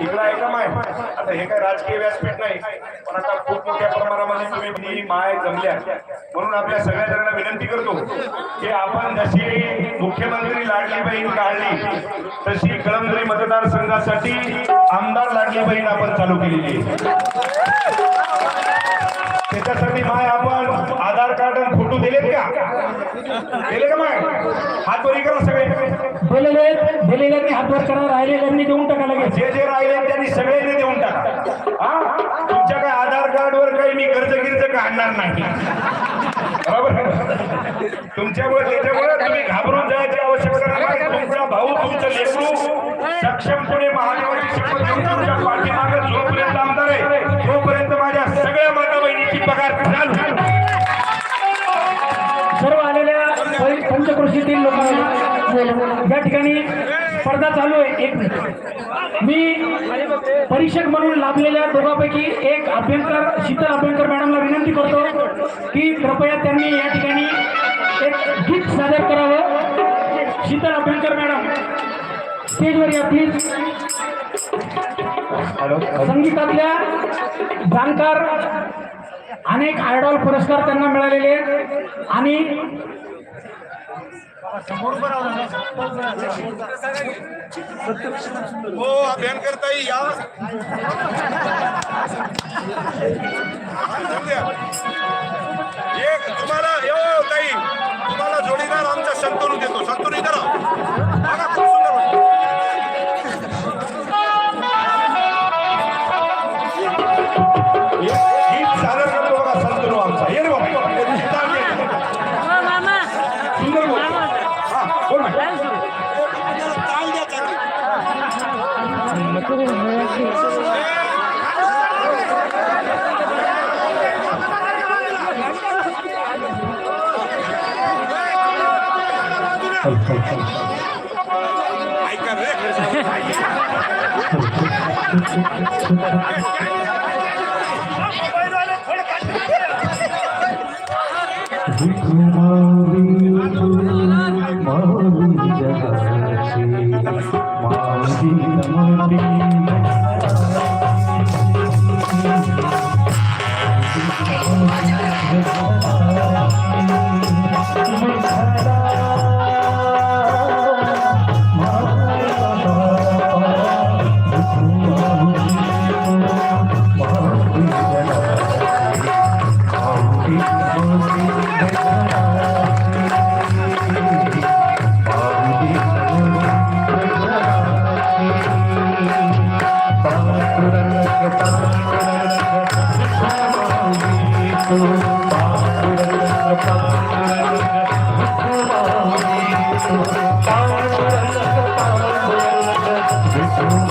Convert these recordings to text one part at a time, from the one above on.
इकडं आहे माय? आता हे काय राजकीय व्यासपीठ नाही पण आता खूप मोठ्या प्रमाणामध्ये तुम्ही माय जमल्या. म्हणून आपल्या सगळ्या जणांना विनंती करतो की आपण जशी मुख्यमंत्री लाडली बहीण काढली तशी कळमदरी मतदारसंघासाठी आमदार लाडली बहीण आपण चालू केलेली आहे. त्याच्यासाठी माय आपण आधार कार्ड आणि फोटो दिलेत का? दिले का माय? हात वरी करा सगळे. दिलेले दिलेल्यांनी हातवर करा राहिलेल्यांनी देऊन टाका लगेच. जे जे राहिले त्यांनी सगळ्यांनी देऊन टाका. हा? तुमच्या काय आधार कार्ड वर काही मी कर्ज गिर्ज काढणार नाही. बरोबर? तुमच्यामुळे त्याच्यामुळे तुम्ही घाबरून जायची आवश्यकता नाही. तुमचा भाऊ तुमचं लेकरू सक्षमपणे महादेवाची शपथ घेऊन तुमच्या स्पर्धा चालू आहे. एक मिनिट. मी परीक्षक म्हणून लाभलेल्या दोघांपैकी एक अभ्यंकर शीतल अभ्यंकर मॅडमला विनंती करतो की कृपया त्यांनी या ठिकाणी एक गीत सादर करावं. शीतल अभ्यंकर मॅडम स्टेजवर या प्लीज संगीतातल्या जाणकार अनेक आयडॉल पुरस्कार त्यांना मिळालेले आहेत. आणि हो अभियान ताई या एक तुम्हाला यो ताई. तुम्हाला जोडीदार आमचा संतोष देतो. संतोष करा ऐका रे. वरी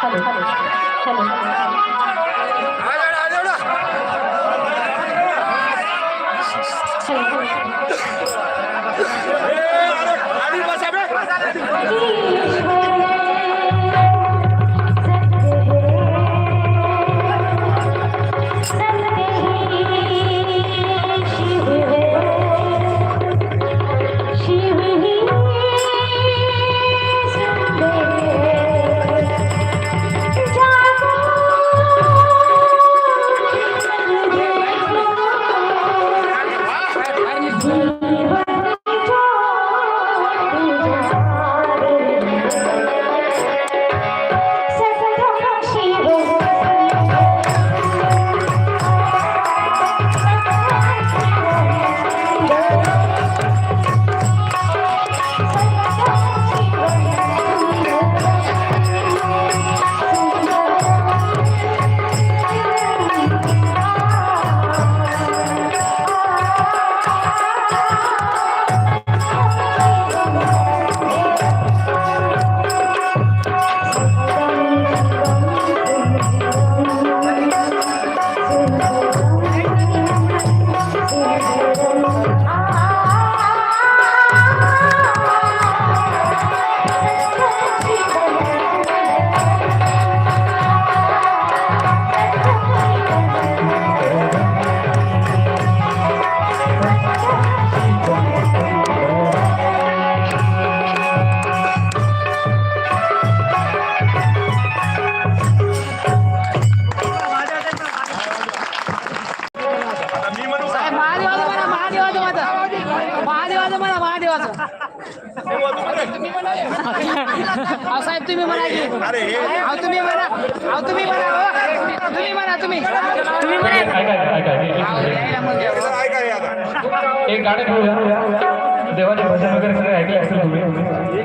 की नाही बा? हॅलो हॅलो हॅलो एक- देवाचे भजन वगैरे सगळे ऐकले असेल तुम्ही.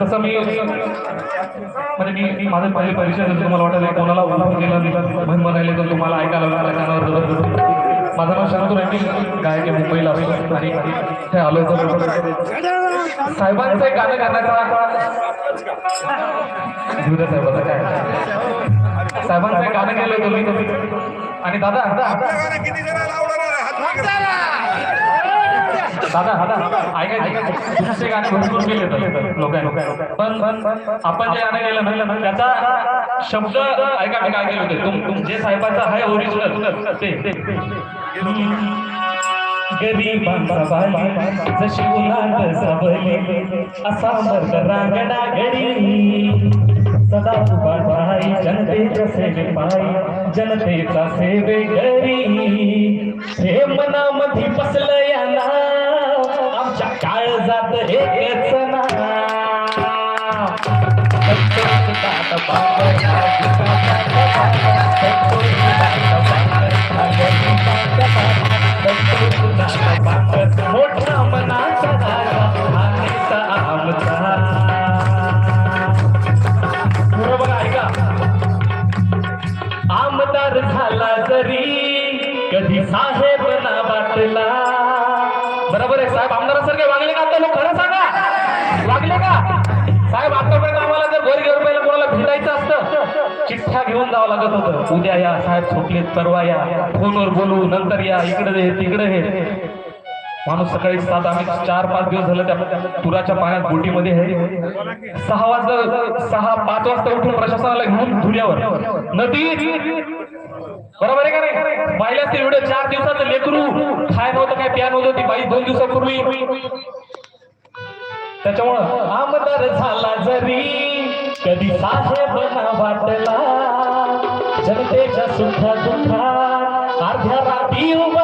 तसं मी म्हणजे मी मी माझं पहिले परिचय जर तुम्हाला वाटेल कोणाला ओला दिला मी म्हण म्हणाले तर तुम्हाला ऐकायला लागला कानावर जबरदस्त माझं नाव शांतू रेड्डी गायक आहे मुंबईला. असतो आणि हे आलो होतो साहेबांचं एक गाणं गाण्याचा. घेऊ द्या काय? साहेबांचं एक गाणं केलं होतं मी आणि दादा दादा किती जण लावणार दादा दादा ऐका तुमचे गाणे भरपूर तर. लोकांना. पण पण आपण जे गाणं गेलं ना त्याचा शब्द ऐका मी काय केले होते? तुम तुम जे साहेबांचा आहे ओरिजिनल ते ते गरीबांचा बाली जशी उलाट सबले असा मर्द रांगडा गडी सदा उभा राही जनतेच्या सेवे पायी जनतेचा सेवे करी हे मनामध्ये बसलं आमच्या काळजात एकच नाव सांगत होतं उद्या या साहेब सुटले परवा या. फोनवर बोलू नंतर या. इकडे हे तिकडे हे. माणूस सकाळी सात आम्ही चार पाच दिवस झालं त्या तुराच्या पाण्यात बोटीमध्ये आहे. सहा वाजता सहा पाच वाजता उठून प्रशासनाला घेऊन धुऱ्यावर नदी? बरोबर आहे का नाही? पाहिल्या ते व्हिडिओ चार दिवसाचं लेकरू खाय नव्हतं काय प्या नव्हतं. ती बाई दोन दिवसापूर्वी त्याच्यामुळं आमदार झाला जरी कधी साहेब ना वाटला. जनतेच्या सुखा दुःखा अर्ध्या रात्री उभा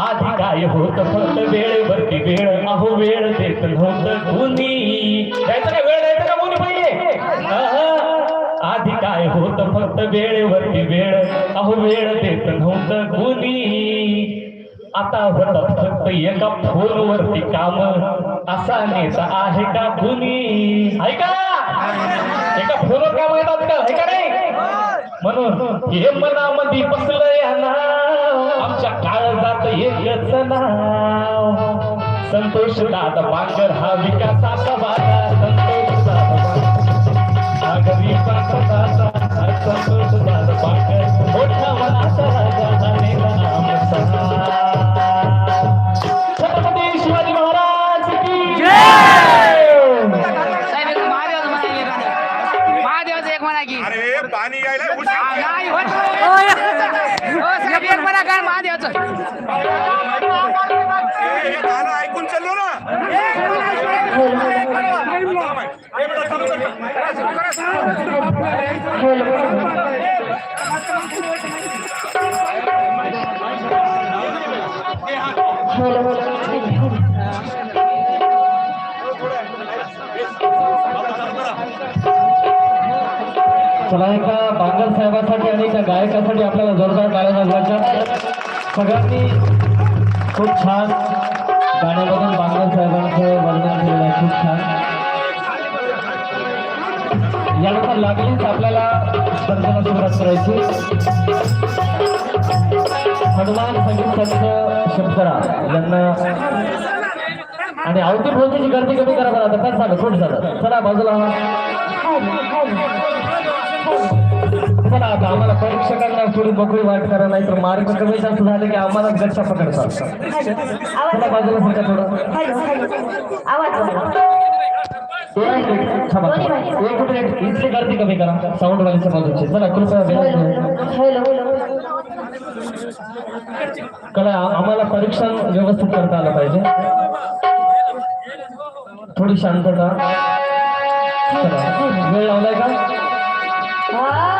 आधी काय होत फक्त वेळेवरती वेळ अहो वेळ देत नव्हतं कुणी. द्यायचं काय वेळ द्यायचं का कोणी पहिले? आधी काय होत फक्त वेळेवरती वेळ अहो वेळ देत नव्हतं कुणी. आता होतात फक्त एका फोनवरती काम असा नेता आहे का कुणी? ऐका. एका फोनवर काम येतात का? हे का नाही? म्हणून हे मनामध्ये बसलंय ना आमच्या काळजात एकच नाव. संतोष दादा बांगर हा विकासाचा वादा संतोष दादा संतोष दादा बांगर मोठा मनाचा राजा चला एका बांगर साहेबासाठी आणि एका गायकासाठी आपल्याला जोरदार टाळ्या वाजवायच्या सगळ्यांनी खूप छान गाण्यामधून बांगर साहेबांचं वर्णन केलेलं आहे. खूप छान. यानंतर लागलीच आपल्याला स्पर्धेला सुरुवात करायची हनुमान संगीत संघ शंकरा यांना आणि अवती भोवतीची गर्दी कमी करा बरं आता सांगा कोण झालं. चला बाजूला. चला आता आम्हाला परीक्षकांना थोडी बकरी वाट करा नाही तर मार्क कमी जास्त झाले की आम्हाला गच्चा पकडतात. चला बाजूला थोडं. आवाज. थांबा, एक मिनिट इथली गर्दी कमी करा साऊंड वालीच्या बाजूची चला कृपया विनंती कला आम्हाला परीक्षण व्यवस्थित करता आलं पाहिजे थोडी शांतता वेळ लावलाय का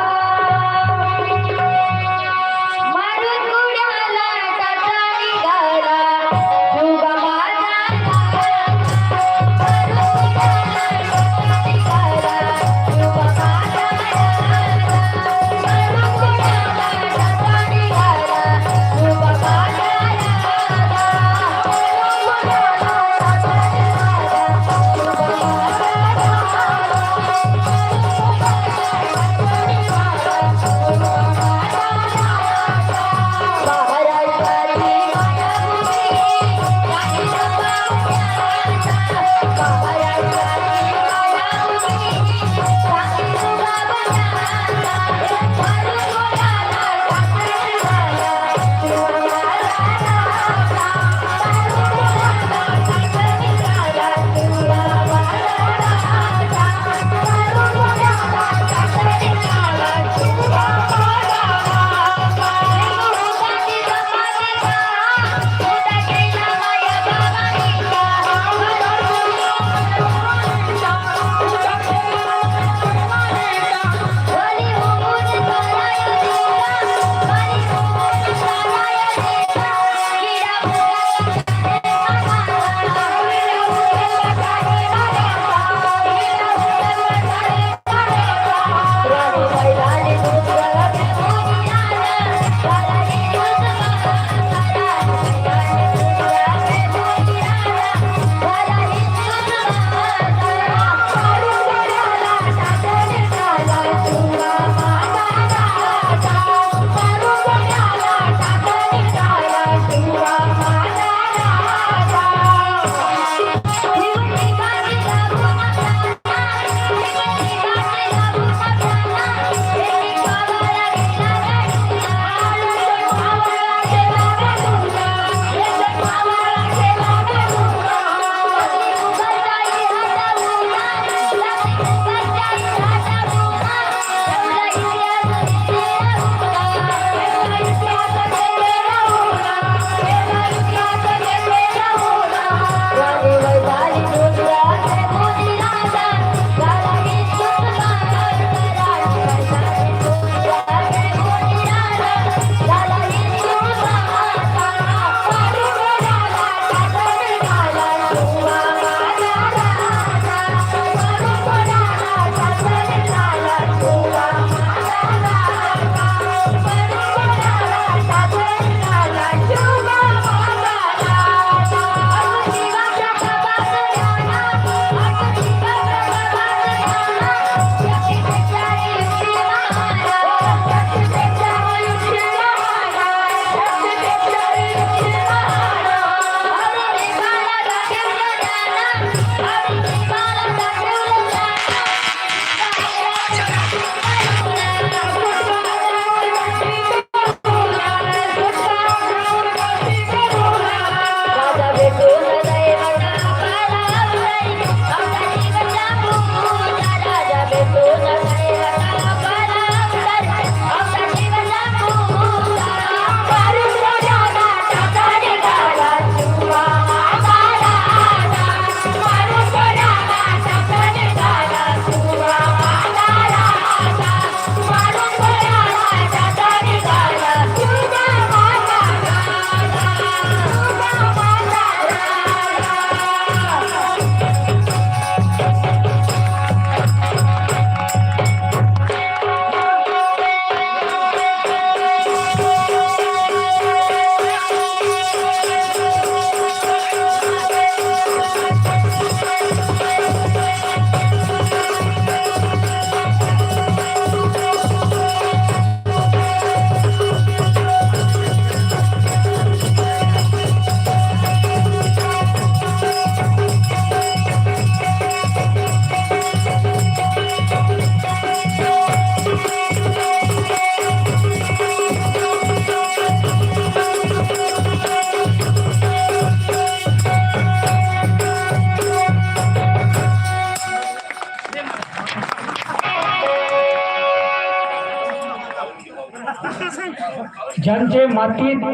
मातीत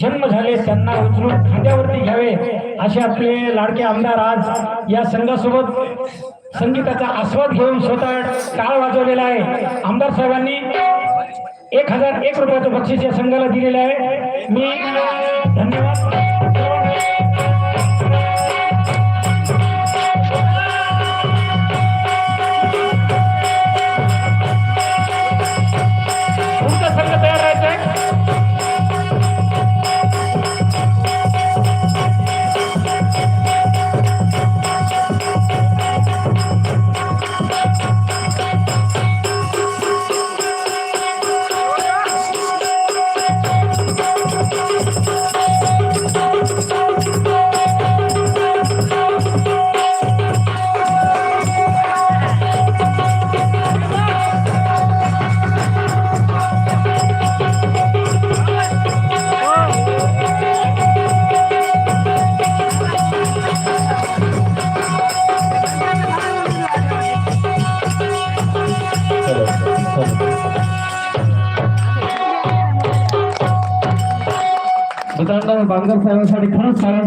जन्म झाले त्यांना उचलून खांद्यावरती घ्यावे. असे आपले लाडके आमदार आज या संघासोबत संगीताचा आस्वाद घेऊन स्वतः टाळ वाजवलेला आहे. आमदार साहेबांनी एक हजार एक रुपयाचं बक्षीस या संघाला दिलेलं आहे. मी धन्यवाद. मित्रांनो बांगर साहेबांसाठी खरंच साऱ्यांचं